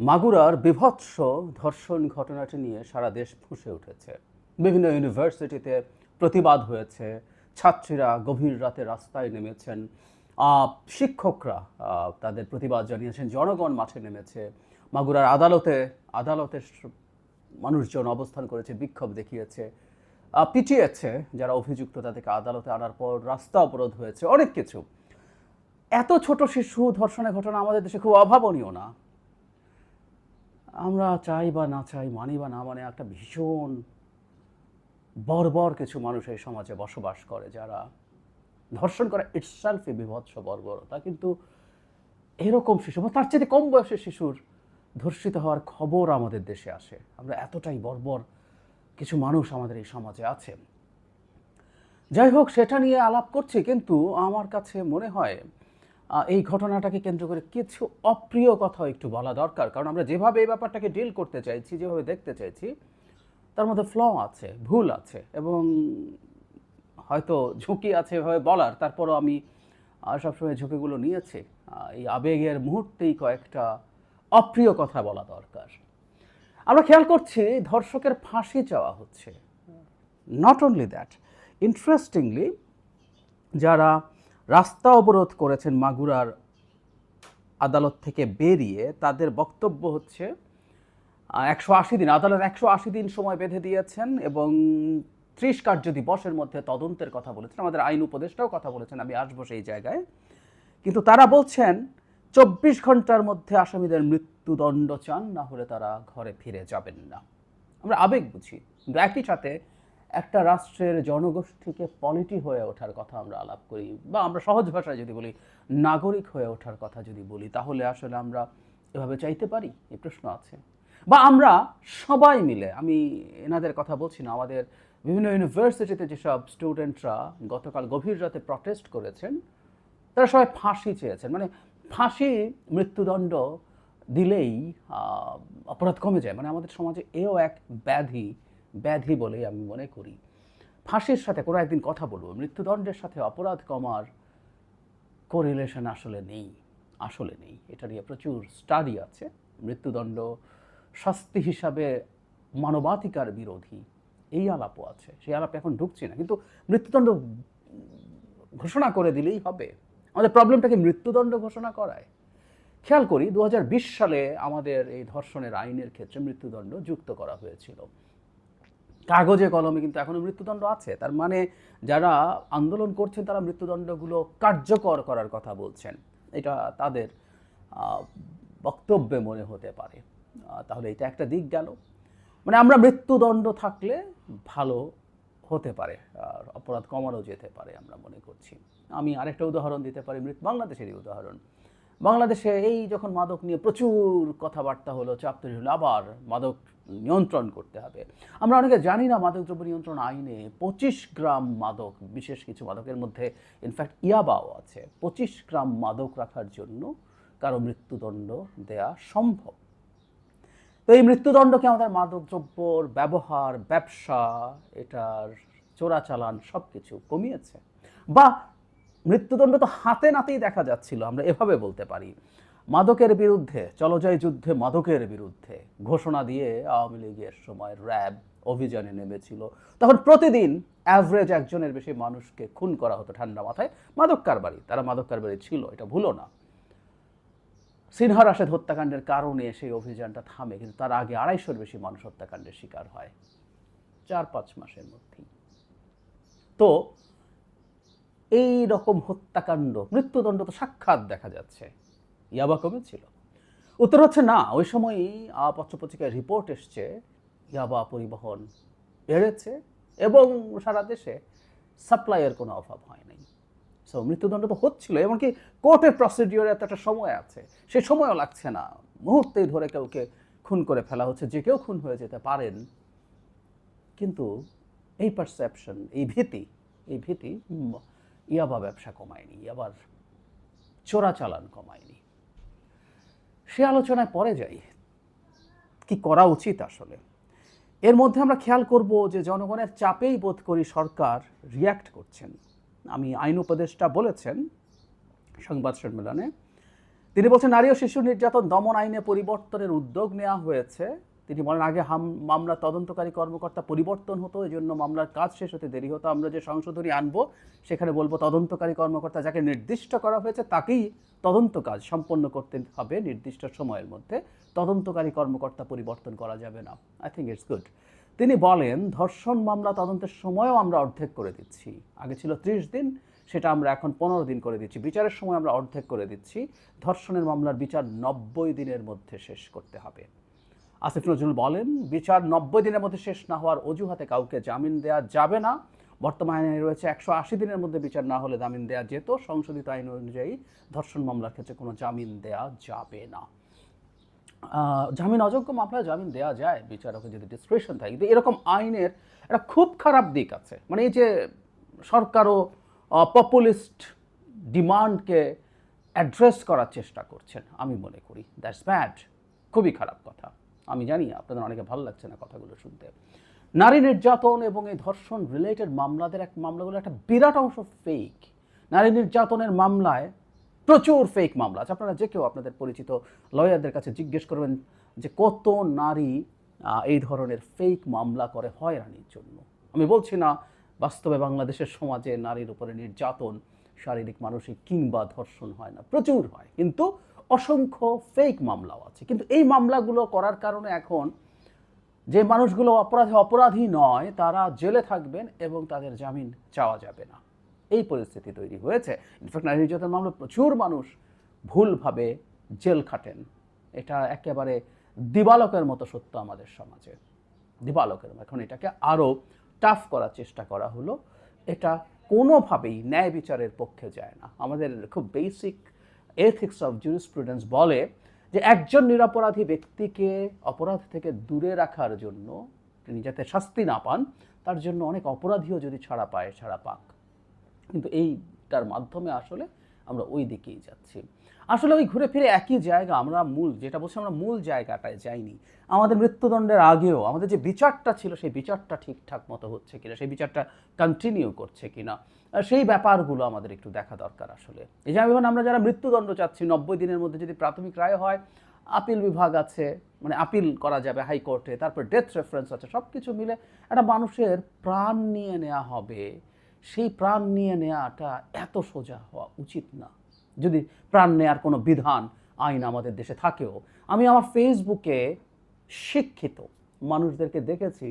মাগুরার বিভৎস ধর্ষণ ঘটনাটি নিয়ে সারা দেশ ফুঁসে উঠেছে। বিভিন্ন ইউনিভার্সিটিতে প্রতিবাদ হয়েছে। ছাত্রীরা গভীর রাতে রাস্তায় নেমেছেন। শিক্ষকরা তাদের প্রতিবাদ জানিয়েছেন। জনগণ মাঠে নেমেছে। মাগুরার আদালতে, আদালতের মানুষজন অবস্থান করেছে, বিক্ষোভ দেখিয়েছে। পিটিয়েছে যারা অভিযুক্ত তাদেরকে আদালতে আনার পর রাস্তা অবরোধ হয়েছে। অনেক কিছু। এত ছোট শিশু ধর্ষণের ঘটনা আমাদের দেশে খুব অভাবনীয় না। আমরা চাই বা না চাই, মানি বা না মানে একটা ভীষণ বর্বর কিছু মানুষ এই সমাজে বসবাস করে যারা ধর্ষণ করা ইটসেলফই বিভৎস বর্বরতা কিন্তু এরকম শিশু বা তার চেয়ে কম বয়সের শিশুর ধর্ষিত হওয়ার খবর আমাদের দেশে আসে। আমরা এতটাই বর্বর কিছু মানুষ আমাদের এই সমাজে আছে। যাই হোক, সেটা নিয়ে আলাপ করছি, কিন্তু আমার কাছে মনে হয় এই ঘটনাটাকে কেন্দ্র করে কিছু অপ্রিয় কথা একটু বলা দরকার। কারণ আমরা যেভাবে এই ব্যাপারটাকে ডিল করতে চাইছি যেভাবে দেখতে চাইছি তার মধ্যে ফ্ল আছে ভুল আছে এবং হয়তো ঝুঁকি আছে এভাবে বলার। তারপরও আমি সবসময় ঝুঁকিগুলো নিয়েছি। এই আবেগের মুহূর্তেই কয়েকটা অপ্রিয় কথা বলা দরকার। আমরা খেয়াল করছি ধর্ষকের ফাঁসি চাওয়া হচ্ছে। নট অনলি দ্যাট ইন্টারেস্টিংলি যারা রাস্তা অবরোধ করেছেন মাগুরার আদালত থেকে বেরিয়ে তাদের বক্তব্য হচ্ছে একশো আশি দিন, আদালত একশো আশি দিন সময় বেঁধে দিয়েছেন এবং ত্রিশ কার্য দিবসের মধ্যে তদন্তের কথা বলেছেন। আমাদের আইন উপদেষ্টাও কথা বলেছেন, আমি আসব সেই জায়গায়। কিন্তু তারা বলছেন, চব্বিশ ঘণ্টার মধ্যে আসামিদের মৃত্যুদণ্ড চান, না হলে তারা ঘরে ফিরে যাবেন না। আমরা আবেগ বুঝি কিন্তু একই সাথে একটা রাষ্ট্রের জনগোষ্ঠীকে পলিটি হয়ে ওঠার কথা আমরা আলাপ করি, বা আমরা সহজ ভাষায় যদি বলি, নাগরিক হয়ে ওঠার কথা যদি বলি, তাহলে আসলে আমরা এভাবে চাইতে পারি? এই প্রশ্ন আছে। বা আমরা সবাই মিলে, আমি এনাদের কথা বলছি না, আমাদের বিভিন্ন ইউনিভার্সিটিতে যেসব স্টুডেন্টরা গতকাল গভীর রাতে প্রটেস্ট করেছেন, তারা সবাই ফাঁসি চেয়েছেন। মানে ফাঁসি মৃত্যুদণ্ড দিলেই অপরাধ কমে যায়। মানে আমাদের সমাজে এও এক ব্যাধি ব্যাধি বলে আমি মনে করি। ফাঁসির সাথে কোনো একদিন কথা বলব, মৃত্যুদণ্ডের সাথে অপরাধ কমার কোরিলেশন আসলে নেই আসলে নেই। এটা নিয়ে প্রচুর স্টাডি আছে। মৃত্যুদণ্ড শাস্তি হিসাবে মানবাধিকার বিরোধী এই আলাপও আছে। সেই আলাপে এখন ঢুকছি না। কিন্তু মৃত্যুদণ্ড ঘোষণা করে দিলেই হবে। আমাদের প্রবলেমটাকে মৃত্যুদণ্ড ঘোষণা করায়? খেয়াল করি দু হাজার বিশ সালে আমাদের এই ধর্ষণের আইনের ক্ষেত্রে মৃত্যুদণ্ড যুক্ত করা হয়েছিল। কাগজে কলমে কিন্তু এখনও মৃত্যুদণ্ড আছে। তার মানে যারা আন্দোলন করছেন, তারা মৃত্যুদণ্ডগুলো কার্যকর করার কথা বলছেন। এটা তাদের বক্তব্যে মনে হতে পারে। তাহলে এটা একটা দিক গেল। মানে আমরা মৃত্যুদণ্ড থাকলে ভালো হতে পারে অপরাধ কমানো যেতে পারে আমরা মনে করছি। আমি আরেকটা উদাহরণ দিতে পারি, মৃত, বাংলাদেশেরই উদাহরণ। বাংলাদেশে এই যখন মাদক নিয়ে প্রচুর কথাবার্তা হলো, চাপ তৈরি হলো, আবার মাদক নিয়ন্ত্রণ করতে হবে। আমরা অনেকে জানি না মাদকদ্রব্য নিয়ন্ত্রণ আইনে পঁচিশ গ্রাম মাদক, বিশেষ কিছু মাদকের মধ্যে ইনফ্যাক্ট ইয়াবাও আছে। পঁচিশ গ্রাম মাদক রাখার জন্য কারও মৃত্যুদণ্ড দেয়া সম্ভব। তো এই মৃত্যুদণ্ডকে আমাদের মাদকদ্রব্যর ব্যবহার, ব্যবসা, এটার চোরাচালান সব কিছু কমিয়েছে। বা মৃত্যুদণ্ড তো হাতে নাতেই দেখা যাচ্ছিল, আমরা এভাবে বলতে পারি। মাদকের বিরুদ্ধে চলজয় যুদ্ধে মাদকের বিরুদ্ধে। ঘোষণা দিয়ে আওয়ামী লীগের সময় র্যাব অভিযানে নেমেছিল। তখন প্রতিদিন অ্যাভারেজ একজনের বেশি মানুষকে খুন করা হতো ঠান্ডা মাথায়। মাদক কারবারি, তারা মাদক কারবারি ছিল, এটা ভুলো না। সিনহা রাশেদ হত্যাকাণ্ডের কারণে সেই অভিযানটা থামে, কিন্তু তার আগে আড়াইশোর বেশি মানুষ হত্যাকাণ্ডের শিকার হয়। চার পাঁচ মাসের মধ্যেই। তো এই রকম হত্যাকাণ্ড, মৃত্যুদণ্ড তো সাক্ষাৎ দেখা যাচ্ছে। ইয়াবা কমেছিল উত্তর হচ্ছে না, ওই সময়ই পত্রপত্রিকায় রিপোর্ট এসছে, ইয়াবা পরিবহন বেড়েছে এবং সারা দেশে সাপ্লাইয়ের কোনো অভাব হয় নাই। সো মৃত্যুদণ্ড তো হচ্ছিল, এমনকি কোর্টের প্রসিডিওরে এত একটা সময় আছে, সে সময়ও লাগছে না। মুহূর্তেই ধরে কাউকে খুন করে ফেলা হচ্ছে, যে কেউ খুন হয়ে যেতে পারেন। কিন্তু এই পারসেপশন এই ভীতি এই ভীতি ইয়াবা ব্যবসা কমায়নি, ইয়াবার চোরাচালান কমায়নি। সে আলোচনায় পরে যাই। কি করা উচিত আসলে? এর মধ্যে আমরা খেয়াল করব যে জনগণের চাপেই বোধ করি সরকার রিয়্যাক্ট করছেন। আমি আইন উপদেষ্টা বলেছেন সংবাদ সম্মেলনে। তিনি বলছেন, নারী ও শিশু নির্যাতন দমন আইনে পরিবর্তনের উদ্যোগ নেওয়া হয়েছে। তিনি বলেন, আগে হাম, মামলা তদন্তকারী কর্মকর্তা পরিবর্তন হতো এই জন্য মামলার কাজ শেষ হতে দেরি হতো। আমরা যে সংশোধনী আনব, সেখানে বলব তদন্তকারী কর্মকর্তা যাকে নির্দিষ্ট করা হয়েছে, তাকেই তদন্ত কাজ সম্পন্ন করতে হবে নির্দিষ্ট সময়ের মধ্যে। তদন্তকারী কর্মকর্তা পরিবর্তন করা যাবে না। আই থিঙ্ক ইটস গুড তিনি বলেন, ধর্ষণ মামলা তদন্তের সময়ও আমরা অর্ধেক করে দিচ্ছি। আগে ছিল ত্রিশ দিন, সেটা আমরা এখন পনেরো দিন করে দিচ্ছি। বিচারের সময় আমরা অর্ধেক করে দিচ্ছি। ধর্ষণের মামলার বিচার নব্বই দিনের মধ্যে শেষ করতে হবে। আসিফ নজরুল বলেন, বিচার নব্বই দিনের মধ্যে শেষ না হওয়ার অজুহাতে কাউকে জামিন দেওয়া যাবে না। বর্তমানে রয়েছে একশো আশি দিনের মধ্যে বিচার না হলে জামিন দেওয়া যেত। সংশোধিত আইন অনুযায়ী ধর্ষণ মামলার ক্ষেত্রে কোনো জামিন দেওয়া যাবে না। জামিন, অযোগ্য মামলায় জামিন দেওয়া যায়, বিচারকের যদি ডিসক্রিপশন থাকে। কিন্তু এরকম আইনের একটা খুব খারাপ দিক আছে। মানে এই যে সরকারও পপুলিস্ট ডিমান্ডকে অ্যাড্রেস করার চেষ্টা করছেন, আমি মনে করি। দ্যাটস ব্যাড খুবই খারাপ কথা। আমি জানি আপনাদের অনেকে ভালো লাগছে না কথাগুলো শুনতে। নারী নির্যাতন এবং এই ধর্ষণ রিলেটেড মামলাদের এক মামলাগুলো একটা বিরাট অংশ ফেক নারী নির্যাতনের মামলায় প্রচুর ফেক মামলা আছে। আপনারা যে কেউ আপনাদের পরিচিত লয়ারদের কাছে জিজ্ঞেস করবেন যে কত নারী এই ধরনের ফেক মামলা করে হয়রানির জন্য। আমি বলছি না, বাস্তবে বাংলাদেশের সমাজে নারীর উপরে নির্যাতন, শারীরিক, মানসিক কিংবা ধর্ষণ হয় না। প্রচুর হয়। কিন্তু অসংখ্য ফেক মামলাও আছে। কিন্তু এই মামলাগুলো করার কারণে এখন যে মানুষগুলো অপরাধে, অপরাধী নয়, তারা জেলে থাকবেন এবং তাদের জামিন চাওয়া যাবে না। এই পরিস্থিতি তৈরি হয়েছে। ইনফ্যাক্ট নারী নির্যাতন মামলা প্রচুর মানুষ ভুলভাবে জেল খাটেন। এটা একেবারে দিবালকের মতো সত্য আমাদের সমাজে। দিবালকের। এখন এটাকে আরও টাফ করার চেষ্টা করা হলো। এটা কোনোভাবেই ন্যায় বিচারের পক্ষে যায় না। আমাদের খুব বেসিক এথিক্স অফ জুরিসপ্রুডেন্স বলে যে একজন নিরপরাধী ব্যক্তিকে অপরাধ থেকে দূরে রাখার জন্য তিনি যাতে শাস্তি না পান, তার জন্য অনেক অপরাধীও যদি ছাড়া পায়, ছাড়া পাক। কিন্তু এইটার মাধ্যমে আসলে আমরা ওই দিকেই যাচ্ছি। আসলে ওই ঘুরে ফিরে একই জায়গা, আমরা মূল, যেটা বলছি আমরা মূল জায়গাটায় যাইনি। আমাদের মৃত্যুদণ্ডের আগেও আমাদের যে বিচারটা ছিল, সেই বিচারটা ঠিকঠাক মতো হচ্ছে কিনা, সেই বিচারটা কন্টিনিউ করছে কিনা সেই ব্যাপারগুলো আমাদের একটু দেখা দরকার আসলে। এই যে এখন আমরা যারা মৃত্যুদণ্ড চাচ্ছি, নব্বই দিনের মধ্যে যদি প্রাথমিক রায় হয়, আপিল বিভাগ আছে মানে আপিল করা যাবে হাইকোর্টে, তারপর ডেথ রেফারেন্স আছে সব কিছু মিলে একটা মানুষের প্রাণ নিয়ে নেওয়া হবে। সেই প্রাণ নিয়ে নেওয়াটা এত সোজা হওয়া উচিত না। যদি প্রাণ নেয়ার কোনো বিধান আইন আমাদের দেশে থাকেও, আমি আমার ফেসবুকে শিক্ষিত মানুষদেরকে দেখেছি,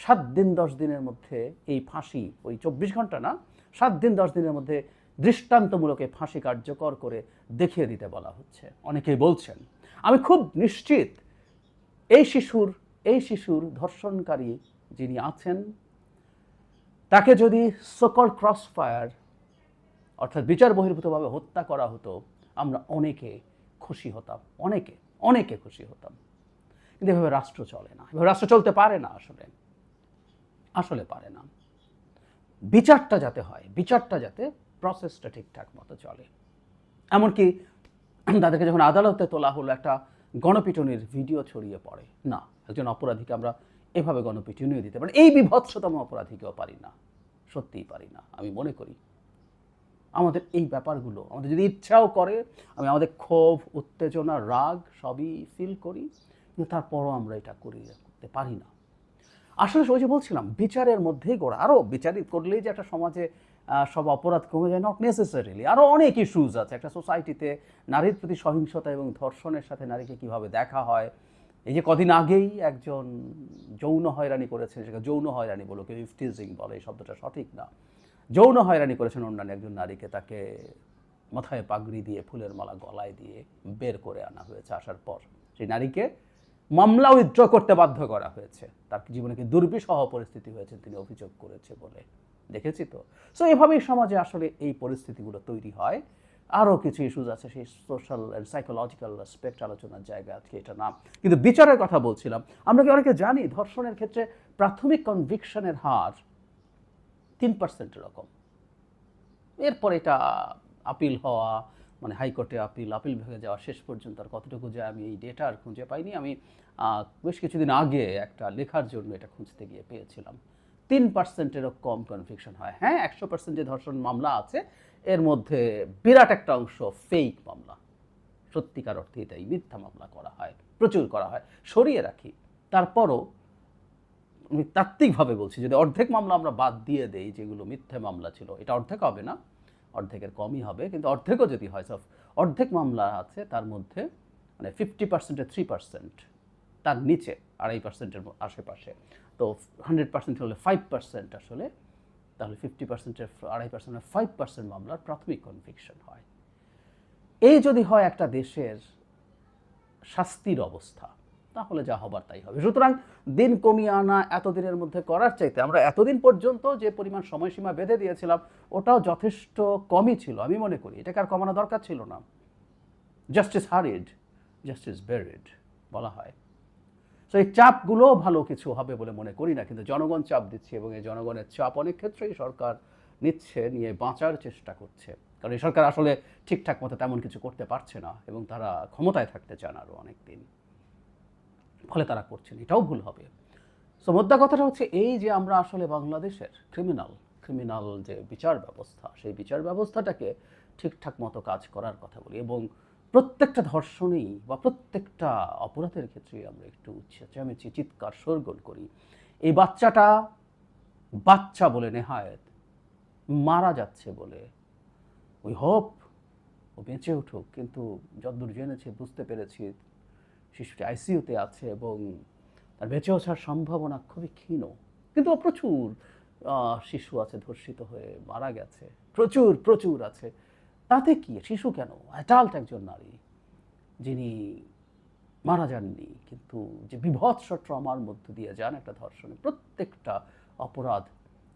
সাত দিন দশ দিনের মধ্যে এই ফাঁসি, ওই চব্বিশ ঘণ্টা না, সাত দিন দশ দিনের মধ্যে দৃষ্টান্তমূলক ফাঁসি কার্যকর করে দেখিয়ে দিতে বলা হচ্ছে। অনেকেই বলছেন, আমি খুব নিশ্চিত এই শিশুর এই শিশুর ধর্ষণকারী যিনি আছেন, তাকে যদি সকল ক্রস ফায়ার অর্থাৎ বিচার বহির্ভূতভাবে হত্যা করা হতো, আমরা অনেকে খুশি হতাম, অনেকে অনেকে খুশি হতাম। কিন্তু এভাবে রাষ্ট্র চলে না, এভাবে রাষ্ট্র চলতে পারে না আসলে আসলে পারে না। বিচারটা যাতে হয়, বিচারটা যাতে প্রসেসটা ঠিকঠাক মতো চলে। এমনকি তাদেরকে যখন আদালতে তোলা হলো, একটা গণপিটুনির ভিডিও ছড়িয়ে পড়ে, না, একজন অপরাধীকে আমরা এভাবে গণপিটুনিও দিতে পারি এই বিভৎসতম অপরাধীকেও পারি না, সত্যিই পারি না, আমি মনে করি। আমাদের এই ব্যাপারগুলো। আমাদের যদি ইচ্ছাও করে, আমি আমাদের ক্ষোভ, উত্তেজনা, রাগ সবই ফিল করি, কিন্তু তারপরও আমরা এটা করি, করতে পারি না। আসলে ওই যে বলছিলাম, বিচারের মধ্যেই গোড়া। আরও বিচারিত করলেই যে একটা সমাজে সব অপরাধ কমে যায় নট নেসেসারিলি আরও অনেক ইস্যুজ আছে। একটা সোসাইটিতে নারীর প্রতি সহিংসতা এবং ধর্ষণের সাথে নারীকে কীভাবে দেখা হয়। এই যে কদিন আগেই একজন যৌন হয়রানি করেছেন সেটা যৌন হয়রানি বলো, কেউ ইফটিজিং বলে, এই শব্দটা সঠিক না। যৌন হয়রানি করেছেন অন্যান্য একজন নারীকে তাকে মাথায় পাগড়ি দিয়ে, ফুলের মালা গলায় দিয়ে বের করে আনা হয়েছে আসার পর। সেই নারীকে মামলা উইথড্র করতে বাধ্য করা হয়েছে। তার জীবনে কি দুর্বিষহ পরিস্থিতি হয়েছে তিনি অভিযোগ করেছে বলে দেখেছি তো। সো এভাবেই সমাজে আসলে এই পরিস্থিতিগুলো তৈরি হয়। আরও কিছু ইস্যুজ আছে, সেই সোশ্যাল অ্যান্ড সাইকোলজিক্যাল অ্যাসপেক্ট আলোচনার জায়গা আজকে এটা না। কিন্তু বিচারের কথা বলছিলাম। আমরা কি অনেকে জানি ধর্ষণের ক্ষেত্রে প্রাথমিক কনভিকশনের হার তিন পার্সেন্ট এরকম। এরপর এটা আপিল হওয়া মানে হাইকোর্টে আপিল আপিল বিভাগে যাওয়া শেষ পর্যন্ত আর কতটুকু যে আমি এই ডেটা আর খুঁজে পাইনি, আমি বেশ কিছুদিন আগে একটা লেখার জন্য এটা খুঁজতে গিয়ে পেয়েছিলাম। তিন পার্সেন্টেরও কম কনভিকশন হয়। হ্যাঁ একশো পার্সেন্ট যে ধর্ষণ মামলা আছে, এর মধ্যে বিরাট একটা অংশ ফেক মামলা। সত্যিকার অর্থে এটাই মিথ্যা মামলা করা হয়, প্রচুর করা হয়। সরিয়ে রাখি। তারপরও আমি তাত্ত্বিকভাবে বলছি, যদি অর্ধেক মামলা আমরা বাদ দিয়ে দেই যেগুলো মিথ্যে মামলা ছিল, এটা অর্ধেক হবে না, অর্ধেকের কমই হবে, কিন্তু অর্ধেকও যদি হয় সব অর্ধেক মামলা আছে তার মধ্যে মানে ফিফটি পার্সেন্টে থ্রি পার্সেন্ট তার নিচে, আড়াই পার্সেন্টের আশেপাশে, তো হান্ড্রেড পার্সেন্ট হলে ফাইভ পার্সেন্ট আসলে, তাহলে ফিফটি পার্সেন্টের আড়াই পার্সেন্টের ফাইভ পার্সেন্ট মামলার প্রাথমিক কনভিকশন হয়। এই যদি হয় একটা দেশের শাস্তির অবস্থা তাহলে যা হবার তাই হবে। সুতরাং দিন কমিয়ে আনা, এতদিনের মধ্যে করার চাইতে আমরা এতদিন পর্যন্ত যে পরিমাণ সময়সীমা বেঁধে দিয়েছিলাম, ওটাও যথেষ্ট কমই ছিল, আমি মনে করি। এটাকে আর কমানো দরকার ছিল না। জাস্টিস হারিড জাস্টিস বেরিড বলা হয়। তো এই চাপগুলোও ভালো কিছু হবে বলে মনে করি না, কিন্তু জনগণ চাপ দিচ্ছে এবং এই জনগণের চাপ অনেক ক্ষেত্রেই সরকার নিচ্ছে, নিয়ে বাঁচার চেষ্টা করছে। কারণ এই সরকার আসলে ঠিকঠাক মতো তেমন কিছু করতে পারছে না এবং তারা ক্ষমতায় থাকতে চান আরও অনেক দিন ফলে তারা করছেন, এটাও ভুল হবে। সো মোদ্দা কথাটা হচ্ছে এই যে আমরা আসলে বাংলাদেশের ক্রিমিনাল ক্রিমিনাল যে বিচার ব্যবস্থা, সেই বিচার ব্যবস্থাটাকে ঠিকঠাক মতো কাজ করার কথা বলি এবং প্রত্যেকটা ধর্ষণেই বা প্রত্যেকটা অপরাধের ক্ষেত্রে আমরা একটু চেঁচামেচি, চিৎকার, শোরগোল করি। এই বাচ্চাটা বাচ্চা বলে নেহায়ত মারা যাচ্ছে বলে উই হোপ ও বেঁচে উঠুক, কিন্তু যতদূর জেনেছি, বুঝতে পেরেছি শিশুটি আইসিইউতে আছে এবং তার বেঁচে ওঠার সম্ভাবনা খুবই ক্ষীণ। কিন্তু প্রচুর শিশু আছে ধর্ষিত হয়ে মারা গেছে। প্রচুর প্রচুর আছে। তাতে কি? শিশু কেন? অ্যাডাল্ট একজন নারী যিনি মারা যাননি, কিন্তু যে বিভৎস ট্রমার মধ্য দিয়ে যান একটা ধর্ষণে, প্রত্যেকটা অপরাধ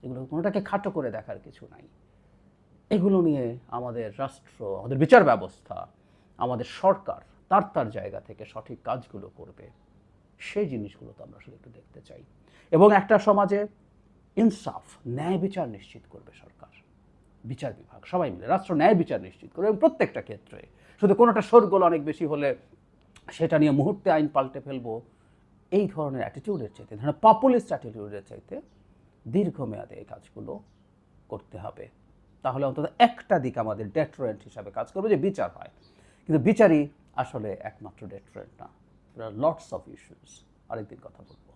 এগুলো কোনোটাকে খাটো করে দেখার কিছু নাই। এগুলো নিয়ে আমাদের রাষ্ট্র, আমাদের বিচার ব্যবস্থা, আমাদের সরকার তার তার জায়গা থেকে সঠিক কাজগুলো করবে। সেই জিনিসগুলো তো আমরা আসলে একটু দেখতে চাই। এবং একটা সমাজে ইনসাফ, ন্যায় বিচার নিশ্চিত করবে সরকার, বিচার বিভাগ, সবাই মিলে, রাষ্ট্র ন্যায় বিচার নিশ্চিত করবে এবং প্রত্যেকটা ক্ষেত্রে। শুধু কোনোটা শোরগোল অনেক বেশি হলে সেটা নিয়ে মুহূর্তে আইন পাল্টে ফেলব, এই ধরনের অ্যাটিটিউডের চাইতে ধরনের পপুলিস্ট অ্যাটিটিউডের চাইতে দীর্ঘমেয়াদে এই কাজগুলো করতে হবে। তাহলে অন্তত একটা দিক আমাদের ডেট্রয়েন্ট হিসাবে কাজ করবে যে বিচার হয়। কিন্তু বিচারই আসলে একমাত্র ডেট ফ্রেন্ড না। লটস অফ ইস্যুস আরেকদিন কথা বলব।